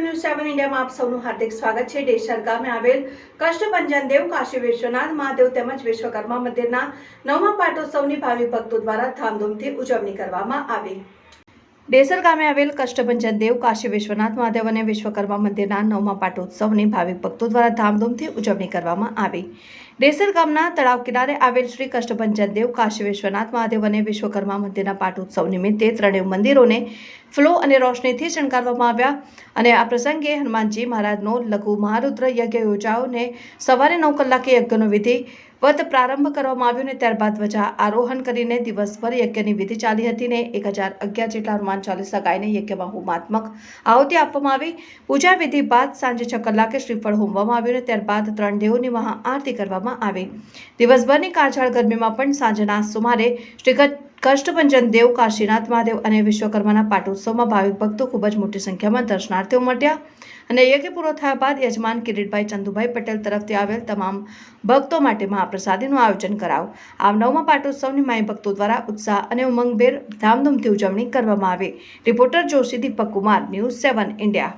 News સેવન ઇન્ડિયામાં આપ સૌનું હાર્દિક સ્વાગત છે. ડેસર ગામે આવેલ કષ્ટભંજન દેવ કાશી વિશ્વનાથ મહાદેવ તેમજ વિશ્વકર્મા મંદિરના નવમા પાટોત્સવની ભાવિ ભક્તો દ્વારા ધામધૂમથી ઉજવણી કરવામાં આવી. ડેસર ગામે આવેલ કષ્ટભંજન દેવ કાશી વિશ્વનાથ મહાદેવ અને વિશ્વકર્મા મંદિરના નવમા પાટોત્સવની ભાવિક ભક્તો દ્વારા ધામધૂમથી ઉજવણી કરવામાં આવી. ડેસર ગામના તળાવ કિનારે આવેલ શ્રી કષ્ટભંજન દેવ કાશી વિશ્વનાથ મહાદેવ અને વિશ્વકર્મા મંદિરના પાટોત્સવ નિમિત્તે ત્રણેય મંદિરોને ફ્લો અને રોશનીથી શણગારવામાં આવ્યા અને આ પ્રસંગે હનુમાનજી મહારાજનો લઘુ મહારુદ્ર યજ્ઞ યોજાઓને સવારે નવ કલાકે યજ્ઞનો વિધિ વત પ્રારંભ કરવામાં આવ્યો ને ત્યારબાદ ધ્વજા આરોહણ કરીને દિવસભર યજ્ઞની વિધિ ચાલી હતી ને એક હજાર અગિયાર જેટલા હનુમાન ચાલીસા ગાઈને યજ્ઞમાં હોમાત્મક આહુતિ આપવામાં આવી. પૂજા વિધિ બાદ સાંજે છ કલાકે શ્રીફળ હોમવામાં આવ્યું ને ત્યારબાદ ત્રણ દેવોની મહાઆરતી કરવામાં આવી. દિવસભરની કાળઝાળ ગરમીમાં પણ સાંજના સુમારે શ્રી ક- કષ્ટભંજન દેવ, કાશીનાથ મહાદેવ અને વિશ્વકર્માના પાટોત્સવમાં ભાવિક ભક્તો ખૂબ જ મોટી સંખ્યામાં દર્શનાર્થીઓ મળ્યા અને યજ્ઞ પૂરો થયા બાદ યજમાન કિરીટભાઈ ચંદુભાઈ પટેલ તરફથી આવેલ તમામ ભક્તો માટે મહાપ્રસાદીનું આયોજન કરાવ. આમ નવમા પાટોત્સવની માય ભક્તો દ્વારા ઉત્સાહ અને ઉમંગભેર ધામધૂમથી ઉજવણી કરવામાં આવી. Reporter Joshi Deepak Kumar, news seven India.